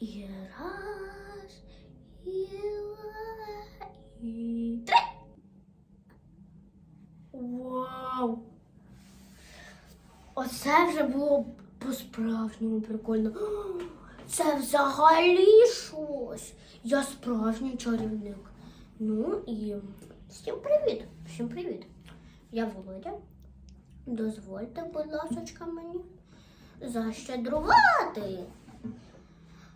І раз, і два, і три. Вау! Оце вже було по-справжньому прикольно. Це взагалі щось. Я справжній чарівник. Ну і всім привіт! Всім привіт! Я Володя. Дозвольте, будь ласка, мені защедрувати.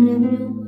люблю.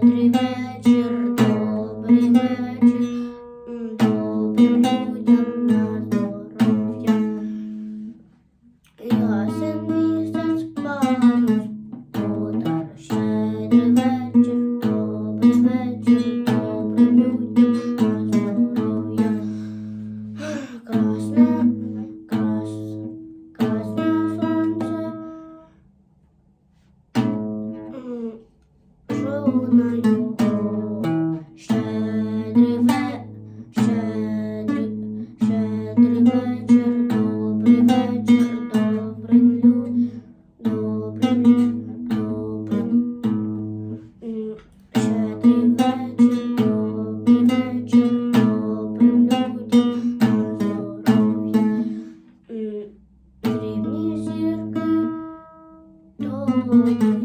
dreamer. Thank you.